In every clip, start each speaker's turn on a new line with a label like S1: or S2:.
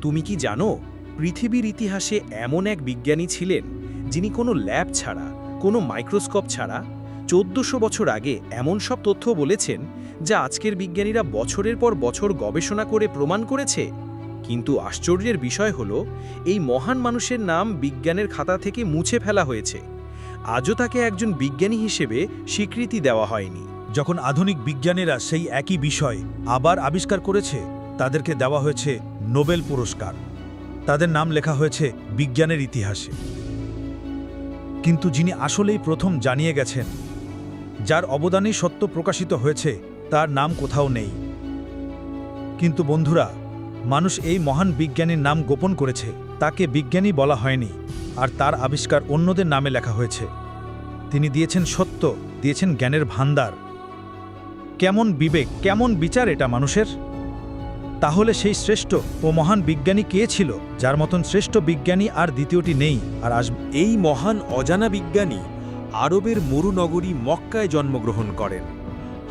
S1: তুমি কি জানো, পৃথিবীর ইতিহাসে এমন এক বিজ্ঞানী ছিলেন যিনি কোনো ল্যাব ছাড়া, কোনো মাইক্রোস্কোপ ছাড়া চোদ্দশো বছর আগে এমন সব তথ্য বলেছেন যা আজকের বিজ্ঞানীরা বছরের পর বছর গবেষণা করে প্রমাণ করেছে। কিন্তু আশ্চর্যের বিষয় হল, এই মহান মানুষের নাম বিজ্ঞানের খাতা থেকে মুছে ফেলা হয়েছে। আজও তাকে একজন বিজ্ঞানী হিসেবে স্বীকৃতি দেওয়া হয়নি।
S2: যখন আধুনিক বিজ্ঞানীরা সেই একই বিষয় আবার আবিষ্কার করেছে, তাদেরকে দেওয়া হয়েছে নোবেল পুরস্কার। তাদের নাম লেখা হয়েছে বিজ্ঞানের ইতিহাসে। কিন্তু যিনি আসলেই প্রথম জানিয়ে গেছেন, যার অবদানেই সত্য প্রকাশিত হয়েছে, তার নাম কোথাও নেই। কিন্তু বন্ধুরা, মানুষ এই মহান বিজ্ঞানীর নাম গোপন করেছে, তাকে বিজ্ঞানী বলা হয়নি, আর তার আবিষ্কার অন্যদের নামে লেখা হয়েছে। তিনি দিয়েছেন সত্য, দিয়েছেন জ্ঞানের ভান্ডার। কেমন বিবেক, কেমন বিচার এটা মানুষের? তাহলে সেই শ্রেষ্ঠ ও মহান বিজ্ঞানী কে ছিল, যার মতন শ্রেষ্ঠ বিজ্ঞানী আর দ্বিতীয়টি নেই? আর আসবে
S1: এই মহান অজানা বিজ্ঞানী আরবের মরুনগরী মক্কায় জন্মগ্রহণ করেন।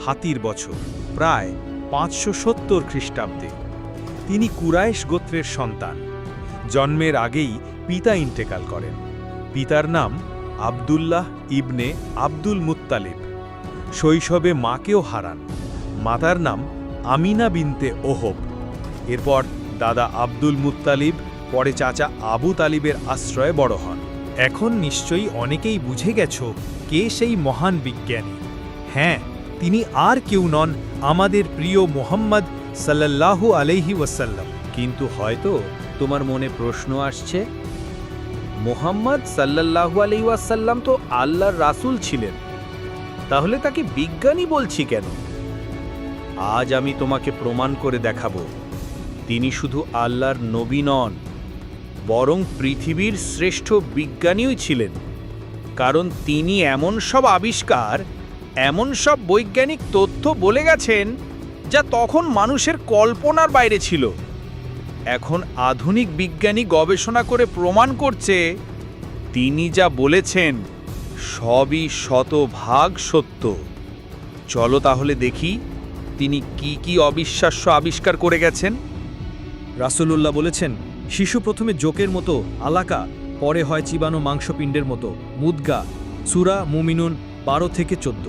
S1: হাতির বছর, প্রায় পাঁচশো সত্তর খ্রিস্টাব্দে। তিনি কুরাইশ গোত্রের সন্তান। জন্মের আগেই পিতা ইন্টেকাল করেন। পিতার নাম আবদুল্লাহ ইবনে আব্দুল মুত্তালিব। শৈশবে মাকেও হারান। মাতার নাম আমিনা বিনতে ওহব। এরপর দাদা আব্দুল মুত্তালিব, পরে চাচা আবু তালিবের আশ্রয়ে বড় হন।
S2: এখন নিশ্চয়ই অনেকেই বুঝে গেছ কে সেই মহান বিজ্ঞানী। হ্যাঁ তিনি আর কেউ নন আমাদের প্রিয় মোহাম্মদ সাল্লাল্লাহু আলাইহি ওয়াসাল্লাম।
S1: কিন্তু হয়তো তোমার মনে প্রশ্ন আসছে, মোহাম্মদ সাল্লাল্লাহু আলাইহি ওয়াসাল্লাম তো আল্লাহর রাসূল ছিলেন। তাহলে তাকে বিজ্ঞানী বলছি কেন? আজ আমি তোমাকে প্রমাণ করে দেখাবো। তিনি শুধু আল্লাহর নবী নন, বরং পৃথিবীর শ্রেষ্ঠ বিজ্ঞানীও ছিলেন। কারণ তিনি এমন সব আবিষ্কার, এমন সব বৈজ্ঞানিক তথ্য বলে গেছেন, যা তখন মানুষের কল্পনার বাইরে ছিল। এখন আধুনিক বিজ্ঞানী গবেষণা করে প্রমাণ করছে, তিনি যা বলেছেন সবই শতভাগ সত্য। চলো তাহলে দেখি তিনি কি কি অবিশ্বাস্য আবিষ্কার করে গেছেন।
S3: রাসূলুল্লাহ বলেছেন, শিশু প্রথমে জোকের মতো, আলাকা, পরে হয় চিবানো মাংসপিণ্ডের মতো, মুদগা, সুরা মুমিনুন বারো থেকে চোদ্দ।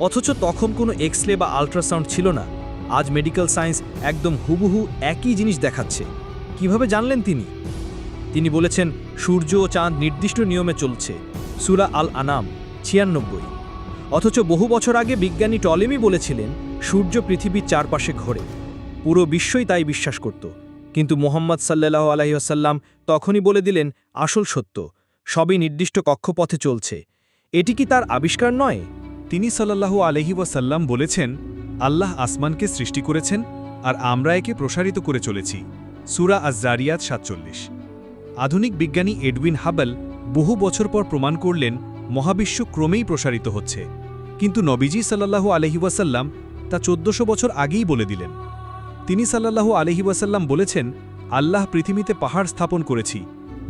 S3: অথচ তখন কোনো এক্স রে বা আল্ট্রাসাউন্ড ছিল না। আজ মেডিকেল সায়েন্স একদম হুবহু একই জিনিস দেখাচ্ছে। কীভাবে জানলেন তিনি? তিনি বলেছেন, সূর্য ও চাঁদ নির্দিষ্ট নিয়মে চলছে। সুরা আল আনাম ছিয়ানব্বই। অথচ বহু বছর আগে বিজ্ঞানী টলেমি বলেছিলেন, সূর্য পৃথিবীর চারপাশে ঘোরে। পুরো বিশ্বই তাই বিশ্বাস করত। কিন্তু মোহাম্মদ সাল্লাহ আলহিহাসাল্লাম তখনই বলে দিলেন, আসল সত্য, সবই নির্দিষ্ট কক্ষপথে চলছে। এটি কি তার আবিষ্কার নয়?
S4: তিনি সাল্লাল্লাহু আলহি ওয়াসাল্লাম বলেছেন, আল্লাহ আসমানকে সৃষ্টি করেছেন আর আমরা একে প্রসারিত করে চলেছি। সুরা আজারিয়াত সাতচল্লিশ। আধুনিক বিজ্ঞানী এডউইন হাবেল বহু বছর পর প্রমাণ করলেন, মহাবিশ্ব ক্রমেই প্রসারিত হচ্ছে। কিন্তু নবীজি সাল্লাল্লাহু আলহি ওয়াসাল্লাম তা চোদ্দশো বছর আগেই বলে দিলেন। তিনি সাল্লাল্লাহু আলহি ওয়াসাল্লাম বলেছেন, আল্লাহ পৃথিবীতে পাহাড় স্থাপন করেছি,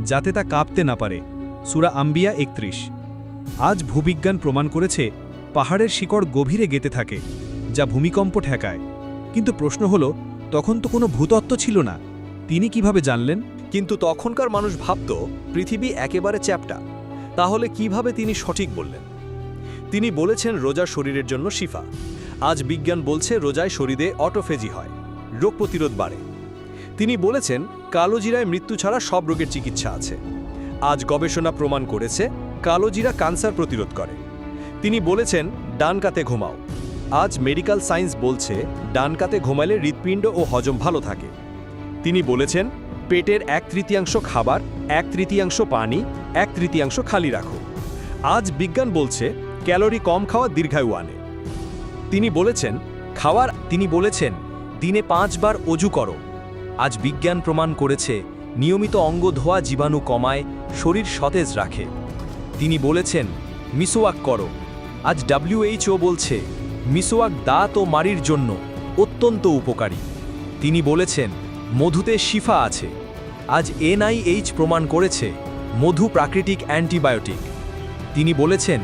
S4: যাতে তা কাঁপতে না পারে। সুরা আম্বিয়া একত্রিশ। আজ ভূবিজ্ঞান প্রমাণ করেছে, পাহাড়ের শিকড় গভীরে গেতে থাকে, যা ভূমিকম্প ঠেকায়। কিন্তু প্রশ্ন হল, তখন তো কোনো ভূতত্ত্ব ছিল না। তিনি কীভাবে জানলেন?
S5: কিন্তু তখনকার মানুষ ভাবত, পৃথিবী একেবারে চ্যাপ্টা। তাহলে কীভাবে তিনি সঠিক বললেন? তিনি বলেছেন রোজা শরীরের জন্য শিফা। আজ বিজ্ঞান বলছে, রোজায় শরীরে অটোফেজি হয়। রোগ প্রতিরোধ বাড়ে। তিনি বলেছেন, কালোজিরায় মৃত্যু ছাড়া সব রোগের চিকিৎসা আছে। আজ গবেষণা প্রমাণ করেছে, কালোজিরা ক্যান্সার প্রতিরোধ করে। তিনি বলেছেন ডান কাতে ঘুমাও। আজ মেডিকেল সায়েন্স বলছে ডান কাতে ঘুমালে হৃৎপিণ্ড ও হজম ভালো থাকে। তিনি বলেছেন, পেটের এক তৃতীয়াংশ খাবার, এক তৃতীয়াংশ পানি, এক তৃতীয়াংশ খালি রাখো। আজ বিজ্ঞান বলছে, ক্যালোরি কম খাওয়া দীর্ঘায়ু আনে। তিনি বলেছেন, খাওয়ার, তিনি বলেছেন দিনে পাঁচবার অজু করো। আজ বিজ্ঞান প্রমাণ করেছে, নিয়মিত অঙ্গ ধোয়া জীবাণু কমায়, শরীর সতেজ রাখে। তিনি বলেছেন মিসোয়াক করো। আজ ডাব্লিউএইচও বলছে মিসোয়াক দাঁত ও মাড়ির জন্য অত্যন্ত উপকারী। তিনি বলেছেন, মধুতে শিফা আছে। আজ এনআইএইচ প্রমাণ করেছে, মধু প্রাকৃতিক অ্যান্টিবায়োটিক। তিনি বলেছেন,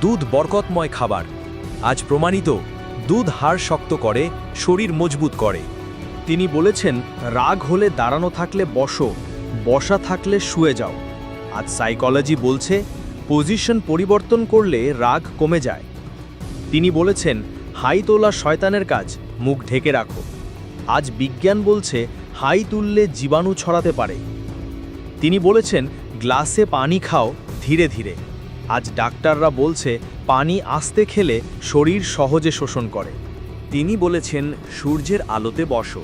S5: দুধ বরকতময় খাবার। আজ প্রমাণিত দুধ হাড় শক্ত করে, শরীর মজবুত করে।
S3: তিনি বলেছেন, রাগ হলে দাঁড়ানো থাকলে বসো, বসা থাকলে শুয়ে যাও। আজ সাইকোলজি বলছে পজিশন পরিবর্তন করলে রাগ কমে যায়। তিনি বলেছেন, হাই তোলা শয়তানের কাজ, মুখ ঢেকে রাখো। আজ বিজ্ঞান বলছে, হাই তুললে জীবাণু ছড়াতে পারে। তিনি বলেছেন, গ্লাসে পানি খাও ধীরে ধীরে। আজ ডাক্তাররা বলছে পানি আস্তে খেলে শরীর সহজে শোষণ করে। তিনি বলেছেন, সূর্যের আলোতে বসো।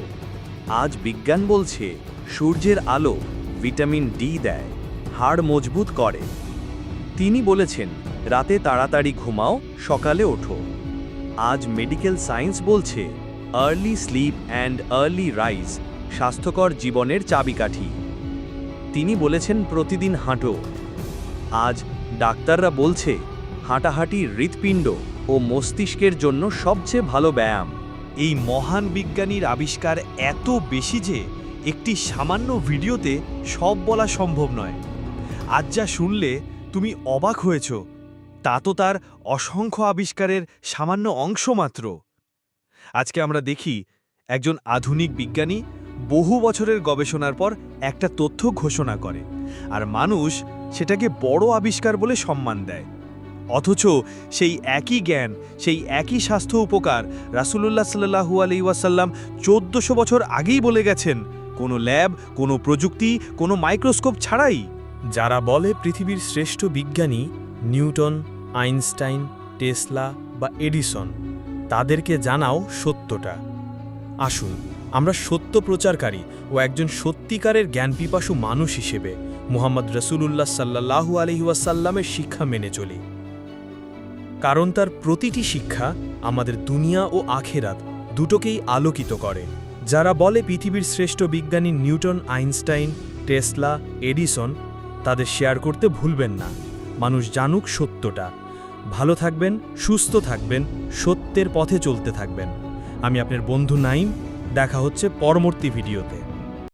S3: আজ বিজ্ঞান বলছে, সূর্যের আলো ভিটামিন ডি দেয়, হাড় মজবুত করে। তিনি বলেছেন, রাতে তাড়াতাড়ি ঘুমাও, সকালে ওঠো। আজ মেডিকেল সায়েন্স বলছে, early sleep and early rise স্বাস্থ্যকর জীবনের চাবিকাঠি। তিনি বলেছেন, প্রতিদিন হাঁটো। আজ ডাক্তাররা বলছে হাঁটাহাঁটি হৃৎপিণ্ড ও মস্তিষ্কের জন্য সবচেয়ে ভালো ব্যায়াম।
S4: এই মহান বিজ্ঞানীর আবিষ্কার এত বেশি যে একটি সামান্য ভিডিওতে সব বলা সম্ভব নয়। আজ যা শুনলে তুমি অবাক হয়েছ, তা তো তার অসংখ্য আবিষ্কারের সামান্য অংশ মাত্র। আজকে আমরা দেখি একজন আধুনিক বিজ্ঞানী বহু বছরের গবেষণার পর একটা তথ্য ঘোষণা করে, আর মানুষ সেটাকে বড় আবিষ্কার বলে সম্মান দেয়। অথচ সেই একই জ্ঞান, সেই একই স্বাস্থ্য উপকার রাসুলুল্লাহ সাল্লাহু আলি ওয়াসাল্লাম চোদ্দশো বছর আগেই বলে গেছেন, কোনো ল্যাব, কোনো প্রযুক্তি, কোনো মাইক্রোস্কোপ ছাড়াই।
S6: যারা বলে পৃথিবীর শ্রেষ্ঠ বিজ্ঞানী নিউটন, আইনস্টাইন, টেসলা বা এডিসন, তাদেরকে জানাও সত্যটা। আসুন, আমরা সত্য প্রচারকারী ও একজন সত্যিকারের জ্ঞানপিপাসু মানুষ হিসেবে মুহাম্মদ রসুলুল্লাহ সাল্লাহু আলহিউসাল্লামের শিক্ষা মেনে চলি। কারণ তার প্রতিটি শিক্ষা আমাদের দুনিয়া ও আখেরাত দুটোকেই আলোকিত করে। যারা বলে পৃথিবীর শ্রেষ্ঠ বিজ্ঞানী নিউটন, আইনস্টাইন, টেসলা, এডিসন, তাদের শেয়ার করতে ভুলবেন না। মানুষ জানুক সত্যটা। ভালো থাকবেন, সুস্থ থাকবেন, সত্যের পথে চলতে থাকবেন। আমি আপনার বন্ধু নাইম। দেখা হচ্ছে পরবর্তী ভিডিওতে।